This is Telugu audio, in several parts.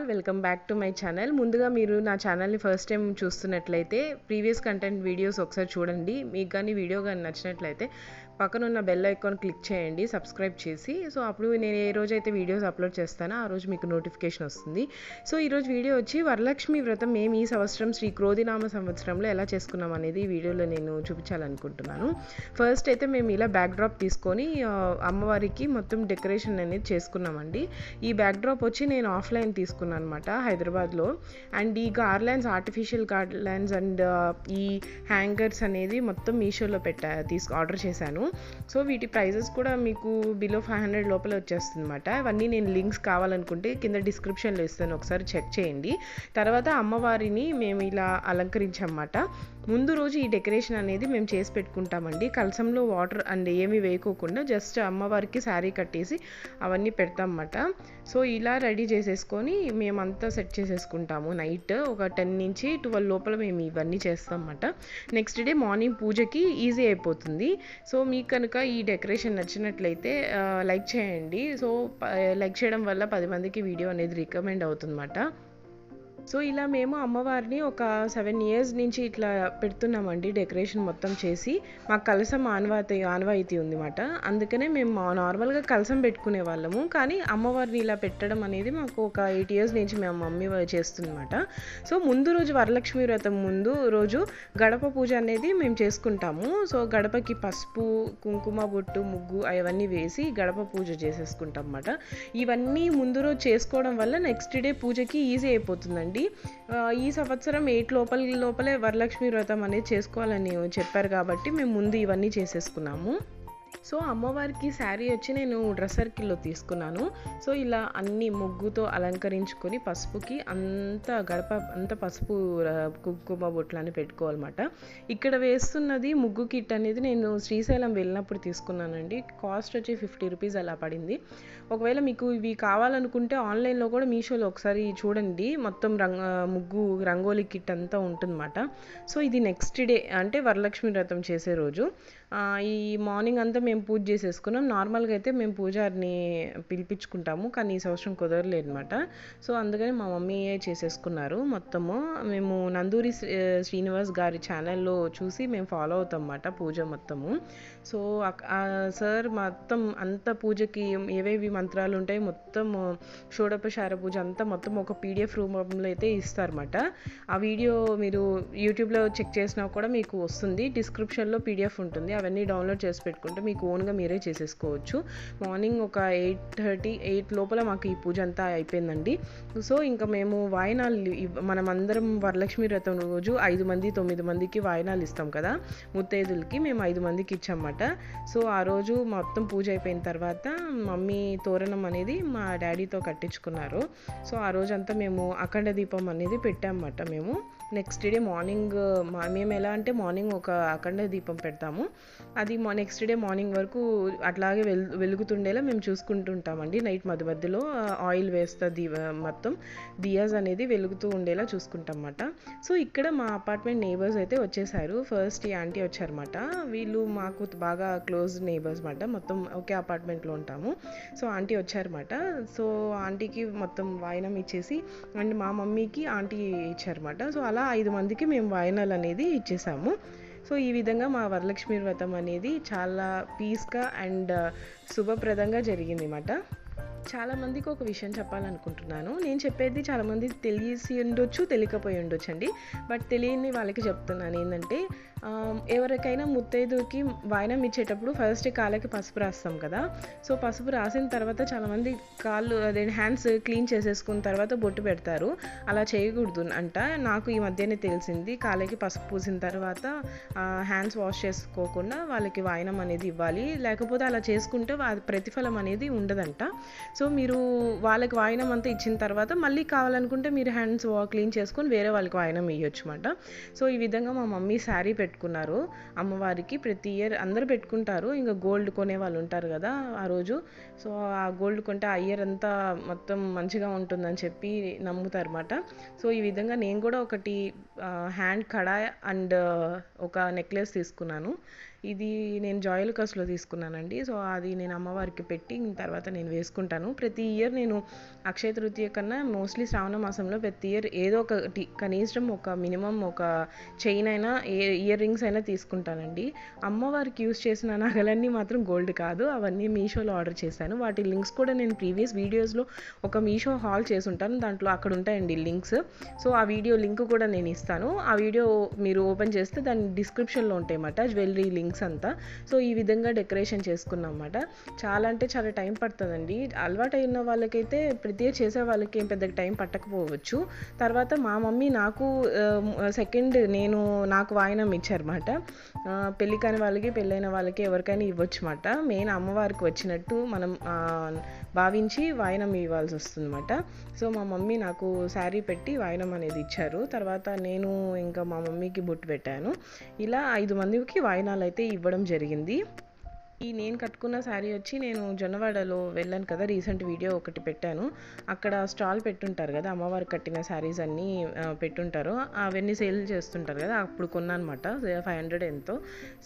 All welcome back to my channel. ముందుగా మీరు నా ఛానల్ని ఫస్ట్ టైం చూస్తున్నట్లయితే ప్రీవియస్ కంటెంట్ వీడియోస్ ఒకసారి చూడండి. మీకు కానీ వీడియో కానీ నచ్చినట్లయితే పక్కన ఉన్న బెల్ ఐకాన్ క్లిక్ చేయండి సబ్స్క్రైబ్ చేసి. సో అప్పుడు నేను ఏ రోజు అయితే వీడియోస్ అప్లోడ్ చేస్తానో ఆ రోజు మీకు నోటిఫికేషన్ వస్తుంది. సో ఈరోజు వీడియో వచ్చి వరలక్ష్మి వ్రతం మేము ఈ సంవత్సరం శ్రీ క్రోధినామ సంవత్సరంలో ఎలా చేసుకున్నాం అనేది ఈ వీడియోలో నేను చూపించాలనుకుంటున్నాను. ఫస్ట్ అయితే మేము ఇలా బ్యాక్ డ్రాప్ తీసుకొని అమ్మవారికి మొత్తం డెకరేషన్ అనేది చేసుకున్నామండి. ఈ బ్యాక్ డ్రాప్ వచ్చి నేను ఆఫ్లైన్ తీసుకున్నాను అనమాట హైదరాబాద్లో. అండ్ ఈ గార్లాండ్స్ ఆర్టిఫిషియల్ గార్లాండ్స్ అండ్ ఈ హ్యాంగర్స్ అనేది మొత్తం మీషోలో పెట్టా తీసుకు ఆర్డర్ చేశాను. సో వీటి ప్రైజెస్ కూడా మీకు బిలో ఫైవ్ హండ్రెడ్ లోపల వచ్చేస్తుంది అనమాట నేను లింక్స్ కావాలనుకుంటే కింద డిస్క్రిప్షన్లో ఇస్తాను. ఒకసారి చెక్ చేయండి. తర్వాత అమ్మవారిని మేము ఇలా అలంకరించామన్నమాట ముందు రోజు ఈ డెకరేషన్ అనేది మేము చేసి పెట్టుకుంటామండి. కలసంలో వాటర్ అండ్ ఏమి వేయకోకుండా జస్ట్ అమ్మవారికి శారీ కట్టేసి అవన్నీ పెడతామన్నమాట. సో ఇలా రెడీ చేసేసుకొని మేమంతా సెట్ చేసేసుకుంటాము నైట్. ఒక టెన్ నుంచి ట్వెల్వ్ లోపల మేము ఇవన్నీ చేస్తామన్నమాట. నెక్స్ట్ డే మార్నింగ్ పూజకి ఈజీ అయిపోతుంది. సో మీకు కనుక ఈ డెకరేషన్ నచ్చినట్లయితే లైక్ చేయండి. సో లైక్ చేయడం వల్ల పది మందికి వీడియో అనేది రికమెండ్ అవుతుందన్నమాట. సో ఇలా మేము అమ్మవారిని ఒక సెవెన్ ఇయర్స్ నుంచి ఇట్లా పెడుతున్నామండి డెకరేషన్ మొత్తం చేసి. మాకు కలసం ఆనవాయితీ ఆనవాయితీ ఉందన్నమాట అందుకనే మేము నార్మల్గా కలసం పెట్టుకునే వాళ్ళము. కానీ అమ్మవారిని ఇలా పెట్టడం అనేది మాకు ఒక ఎయిట్ ఇయర్స్ నుంచి మేము మమ్మీ చేస్తుందన్నమాట. సో ముందు రోజు వరలక్ష్మి వ్రతం ముందు రోజు గడప పూజ అనేది మేము చేసుకుంటాము. సో గడపకి పసుపు కుంకుమ బొట్టు ముగ్గు అవన్నీ వేసి గడప పూజ చేసేసుకుంటాం అన్నమాట. ఇవన్నీ ముందు రోజు చేసుకోవడం వల్ల నెక్స్ట్ డే పూజకి ఈజీ అయిపోతుందండి. ఆ, ఈ సంవత్సరం ఎయిట్ లోపల లోపలే వరలక్ష్మి వ్రతం అనేది చేసుకోవాలని చెప్పారు కాబట్టి మేము ముందు ఇవన్నీ చేసేసుకున్నాము. సో అమ్మవారికి శారీ వచ్చి నేను డ్రెస్ సర్కిల్లో తీసుకున్నాను. సో ఇలా అన్ని ముగ్గుతో అలంకరించుకొని పసుపుకి అంత గడప అంత పసుపు కుంకుమ బొట్లని పెట్టుకోవాలన్నమాట. ఇక్కడ వేస్తున్నది ముగ్గు కిట్ అనేది నేను శ్రీశైలం వెళ్ళినప్పుడు తీసుకున్నానండి. కాస్ట్ వచ్చి ఫిఫ్టీ రూపీస్ అలా పడింది. ఒకవేళ మీకు ఇవి కావాలనుకుంటే ఆన్లైన్లో కూడా మీషోలో ఒకసారి చూడండి. మొత్తం రంగ ముగ్గు రంగోలీ కిట్ అంతా ఉంటుందన్నమాట. సో ఇది నెక్స్ట్ డే అంటే వరలక్ష్మి వ్రతం చేసే రోజు. ఈ మార్నింగ్ అంతా మేము పూజ చేసేసుకున్నాం. నార్మల్గా అయితే మేము పూజారిని పిలిపించుకుంటాము కానీ ఈ సంవత్సరం కుదరలేదు అనమాట సో అందుకని మా మమ్మీయే చేసేసుకున్నారు. మొత్తము మేము నందూరి శ్రీనివాస్ గారి ఛానల్లో చూసి మేము ఫాలో అవుతాం అన్నమాట పూజ మొత్తము. సో సార్ మొత్తం అంత పూజకి ఏవేవి మంత్రాలు ఉంటాయి మొత్తం షోడపశార పూజ అంతా మొత్తం ఒక పీడిఎఫ్ రూపంలో అయితే ఇస్తారన్నమాట. ఆ వీడియో మీరు యూట్యూబ్లో చెక్ చేసినా కూడా మీకు వస్తుంది. డిస్క్రిప్షన్లో పీడిఎఫ్ ఉంటుంది. అవన్నీ డౌన్లోడ్ చేసి పెట్టుకుంటే మీకు ఓన్గా మీరే చేసేసుకోవచ్చు. మార్నింగ్ ఒక ఎయిట్ థర్టీ ఎయిట్ లోపల మాకు ఈ పూజ అంతా అయిపోయిందండి. సో ఇంకా మేము వాయినాలు మనం అందరం వరలక్ష్మి వ్రతం రోజు ఐదు మంది తొమ్మిది మందికి వాయినాలు ఇస్తాం కదా. ముత్తైదులకి మేము ఐదు మందికి ఇచ్చామన్నమాట. సో ఆ రోజు మొత్తం పూజ అయిపోయిన తర్వాత మమ్మీ తోరణం అనేది మా డాడీతో కట్టించుకున్నారు. సో ఆ రోజంతా మేము అఖండ దీపం అనేది పెట్టామన్నమాట మేము. నెక్స్ట్ డే మార్నింగ్ మా మేము ఎలా అంటే మార్నింగ్ ఒక అఖండ దీపం పెడతాము. అది నెక్స్ట్ డే మార్నింగ్ వరకు అట్లాగే వెల్ వెలుగుతుండేలా మేము చూసుకుంటుంటామండి. నైట్ మధ్య మధ్యలో ఆయిల్ వేస్తా దీ మొత్తం దియాస్ అనేది వెలుగుతూ ఉండేలా చూసుకుంటాం అన్నమాట సో ఇక్కడ మా అపార్ట్మెంట్ నేబర్స్ అయితే వచ్చేసారు. ఫస్ట్ ఈ ఆంటీ వచ్చారన్నమాట. వీళ్ళు మాకు బాగా క్లోజ్ నేబర్స్ అన్నమాట. మొత్తం ఒకే అపార్ట్మెంట్లో ఉంటాము. So aunty వచ్చారన్నమాట. సో ఆంటీకి మొత్తం వాయినం ఇచ్చేసి అండ్ మా మమ్మీకి ఆంటీ ఇచ్చారన్నమాట. సో అలా ఐదు మందికి మేము వాయినాలు అనేది ఇచ్చేసాము. సో ఈ విధంగా మా వరలక్ష్మి వ్రతం అనేది చాలా పీస్గా అండ్ uh, శుభప్రదంగా జరిగింది అన్నమాట. చాలా మందికి ఒక విషయం చెప్పాలనుకుంటున్నాను. నేను చెప్పేది చాలామంది తెలిసి ఉండొచ్చు తెలియకపోయి ఉండొచ్చు అండి. బట్ తెలియని వాళ్ళకి చెప్తున్నాను ఏంటంటే ఎవరికైనా ముత్తైదుకి వాయనం ఇచ్చేటప్పుడు ఫస్ట్ కాళ్ళకి పసుపు రాస్తాం కదా. సో పసుపు రాసిన తర్వాత చాలామంది కాళ్ళు అదే హ్యాండ్స్ క్లీన్ చేసేసుకున్న తర్వాత బొట్టు పెడతారు. అలా చేయకూడదు అంట. నాకు ఈ మధ్యనే తెలిసింది కాళ్ళకి పసుపు పూసిన తర్వాత హ్యాండ్స్ వాష్ చేసుకోకుండా వాళ్ళకి వాయనం అనేది ఇవ్వాలి. లేకపోతే అలా చేసుకుంటే ప్రతిఫలం అనేది ఉండదంట. సో మీరు వాళ్ళకి వాయనం అంతా ఇచ్చిన తర్వాత మళ్ళీ కావాలనుకుంటే మీరు హ్యాండ్స్ క్లీన్ చేసుకొని వేరే వాళ్ళకి వాయనం ఇవ్వచ్చు అనమాట సో ఈ విధంగా మా మమ్మీ శారీ పెట్టుకున్నారు. అమ్మవారికి ప్రతి ఇయర్ అందరూ పెట్టుకుంటారు. ఇంకా గోల్డ్ కొనే వాళ్ళు ఉంటారు కదా ఆ రోజు. సో ఆ గోల్డ్ కొంటే ఆ ఇయర్ అంతా మొత్తం మంచిగా ఉంటుందని చెప్పి నమ్ముతారు అనమాట సో ఈ విధంగా నేను కూడా ఒకటి హ్యాండ్ కడా అండ్ ఒక నెక్లెస్ తీసుకున్నాను. ఇది నేను జాయిలుకాస్లో తీసుకున్నానండి. సో అది నేను అమ్మవారికి పెట్టి తర్వాత నేను వేసుకుంటాను. ప్రతి ఇయర్ నేను అక్షయ తృతీయ కన్నా మోస్ట్లీ శ్రావణ మాసంలో ప్రతి ఇయర్ ఏదో ఒకటి కనీసం ఒక మినిమం ఒక చైన్ అయినా ఏ ఇయర్ రింగ్స్ అయినా తీసుకుంటానండి. అమ్మవారికి యూస్ చేసిన నగలన్నీ మాత్రం గోల్డ్ కాదు. అవన్నీ మీషోలో ఆర్డర్ చేశాను. వాటి లింక్స్ కూడా నేను ప్రీవియస్ వీడియోస్లో ఒక మీషో హాల్ చేసి ఉంటాను దాంట్లో అక్కడ ఉంటాయండి లింక్స్. సో ఆ వీడియో లింక్ కూడా నేను ఇస్తాను. ఆ వీడియో మీరు ఓపెన్ చేస్తే దాని డిస్క్రిప్షన్లో ఉంటాయన్నమాట. జ్యువెలరీ లింక్స్ అంతా. సో ఈ విధంగా డెకరేషన్ చేసుకున్నాం అనమాట చాలా అంటే చాలా టైం పడుతుందండి. అలవాటు అయిన వాళ్ళకైతే ప్రతి చేసే వాళ్ళకి ఏం పెద్ద టైం పట్టకపోవచ్చు. తర్వాత మా మమ్మీ నాకు సెకండ్ నేను నాకు వాయినం ఇచ్చారన్నమాట. పెళ్ళి కాని వాళ్ళకి పెళ్ళైన వాళ్ళకి ఎవరికైనా ఇవ్వచ్చు అన్నమాట మెయిన్ అమ్మవారికి వచ్చినట్టు మనం భావించి వాయినం ఇవ్వాల్సి వస్తుందన్నమాట. సో మా మమ్మీ నాకు శారీ పెట్టి వాయినం అనేది ఇచ్చారు. తర్వాత నేను ఇంకా మా మమ్మీకి బొట్టు పెట్టాను. ఇలా ఐదు మందికి వాయినాలు అయితే ఇవ్వడం జరిగింది. ఈ నేను కట్టుకున్న శారీ వచ్చి నేను జొన్నవాడలో వెళ్ళాను కదా రీసెంట్ వీడియో ఒకటి పెట్టాను. అక్కడ స్టాల్ పెట్టుంటారు కదా అమ్మవారు కట్టిన శారీస్ అన్నీ పెట్టుంటారు. అవన్నీ సేల్ చేస్తుంటారు కదా అప్పుడు కొన్నానమాట. అనమాట ఫైవ్ హండ్రెడ్ ఎంతో.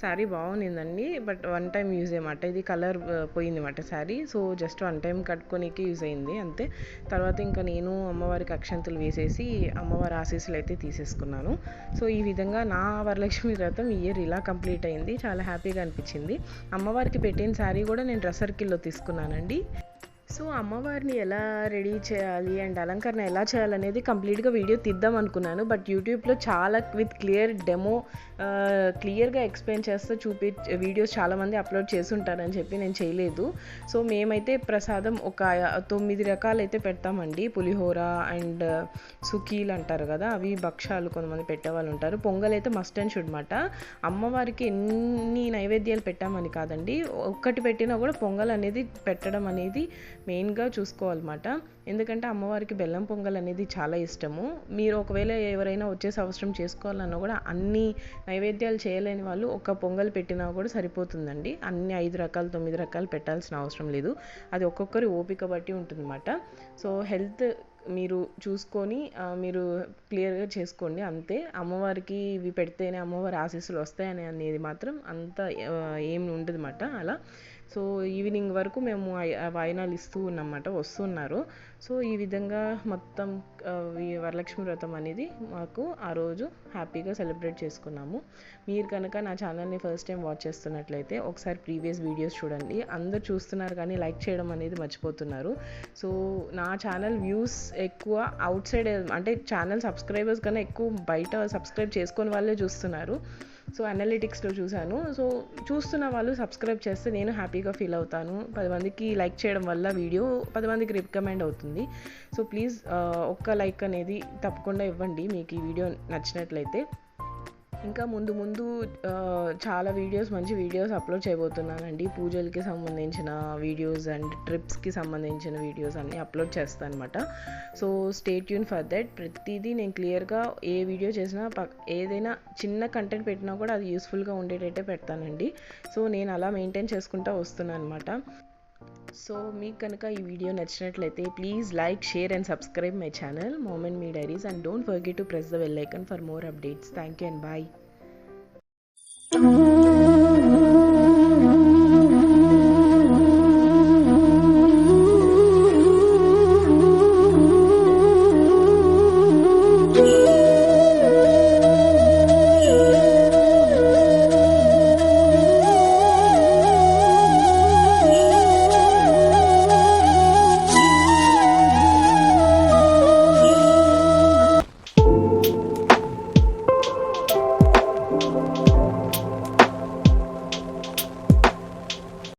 శారీ బాగుండిందండి బట్ వన్ టైం యూజ్ అన్నమాట ఇది కలర్ పోయింది అన్నమాట sari. So just one time కట్టుకోనికి యూజ్ అయింది అంతే. తర్వాత ఇంకా నేను అమ్మవారికి అక్షంతులు వేసేసి అమ్మవారి ఆశీస్సులు అయితే తీసేసుకున్నాను. సో ఈ విధంగా నా వరలక్ష్మి వ్రతం ఇయర్ ఇలా కంప్లీట్ అయింది. చాలా హ్యాపీగా అనిపించింది. అమ్మవారి అమ్మవారికి పెట్టిన శారీ కూడా నేను డ్రెస్ సర్కిల్లో తీసుకున్నానండి. సో అమ్మవారిని ఎలా రెడీ చేయాలి అండ్ అలంకరణ ఎలా చేయాలనేది కంప్లీట్గా వీడియో తీద్దాం అనుకున్నాను. బట్ యూట్యూబ్లో చాలా విత్ క్లియర్ డెమో క్లియర్గా ఎక్స్ప్లెయిన్ చేస్తూ చూపి వీడియోస్ చాలామంది అప్లోడ్ చేస్తుంటారని చెప్పి నేను చేయలేదు. సో మేమైతే ప్రసాదం ఒక తొమ్మిది రకాలు అయితే పెడతామండి. పులిహోర అండ్ సుకీలు అంటారు కదా అవి భక్షాలు కొంతమంది పెట్టేవాళ్ళు ఉంటారు. పొంగల్ అయితే మస్ట్ అండ్ షుడ్ మాట. అమ్మవారికి ఎన్ని నైవేద్యాలు పెట్టామని కాదండి. ఒక్కటి పెట్టినా కూడా పొంగల్ అనేది పెట్టడం అనేది మెయిన్గా చూసుకోవాలన్నమాట. ఎందుకంటే అమ్మవారికి బెల్లం పొంగల్ అనేది చాలా ఇష్టము. మీరు ఒకవేళ ఎవరైనా వచ్చేసి అవసరం చేసుకోవాలన్నా కూడా అన్ని నైవేద్యాలు చేయలేని వాళ్ళు ఒక పొంగల్ పెట్టినా కూడా సరిపోతుందండి. అన్ని ఐదు రకాలు తొమ్మిది రకాలు పెట్టాల్సిన అవసరం లేదు. అది ఒక్కొక్కరి ఓపిక బట్టి ఉంటుందన్నమాట. సో హెల్త్ మీరు చూసుకొని మీరు క్లియర్గా చేసుకోండి. అంతే. అమ్మవారికి ఇవి పెడితేనే అమ్మవారి ఆశీస్సులు వస్తాయని అనేది మాత్రం అంత ఆ, ఏం ఉండదన్నమాట అలా. సో ఈవినింగ్ వరకు మేము వాయినాలు ఇస్తూ ఉన్నమాట వస్తున్నారు. సో ఈ విధంగా మొత్తం ఈ వరలక్ష్మి వ్రతం అనేది మాకు ఆ రోజు హ్యాపీగా సెలబ్రేట్ చేసుకున్నాము. మీరు కనుక నా ఛానల్ని ఫస్ట్ టైం వాచ్ చేస్తున్నట్లయితే ఒకసారి ప్రీవియస్ వీడియోస్ చూడండి. అందరు చూస్తున్నారు కానీ లైక్ చేయడం అనేది మర్చిపోతున్నారు. సో నా ఛానల్ వ్యూస్ ఎక్కువ అవుట్ సైడ్ అంటే ఛానల్ సబ్స్క్రైబర్స్ కన్నా ఎక్కువ బయట సబ్స్క్రైబ్ చేసుకొని వాళ్ళే చూస్తున్నారు. సో అనలిటిక్స్లో చూశాను. సో చూస్తున్న వాళ్ళు సబ్స్క్రైబ్ చేస్తే నేను హ్యాపీగా ఫీల్ అవుతాను. పది మందికి లైక్ చేయడం వల్ల వీడియో పది మందికి రికమెండ్ అవుతుంది. సో ప్లీజ్ uh, ఒక్క లైక్ అనేది తప్పకుండా ఇవ్వండి. మీకు ఈ వీడియో నచ్చినట్లయితే. ఇంకా ముందు ముందు చాలా వీడియోస్ మంచి వీడియోస్ అప్లోడ్ చేయబోతున్నానండి. పూజలకి సంబంధించిన వీడియోస్ అండ్ ట్రిప్స్కి సంబంధించిన వీడియోస్ అన్నీ అప్లోడ్ చేస్తాను అనమాట సో స్టేట్ యూన్ ఫర్ దట్ ప్రతిదీ నేను క్లియర్గా ఏ వీడియో చేసినా ప ఏదైనా చిన్న కంటెంట్ పెట్టినా కూడా అది యూస్ఫుల్గా ఉండేటట్టే పెడతానండి. సో నేను అలా మెయింటైన్ చేసుకుంటూ వస్తున్నాను అనమాట సో మీకు కనుక ఈ వీడియో నచ్చినట్లయితే please like share and subscribe my channel moment me diaries and don't forget to press the bell icon for more updates thank you and bye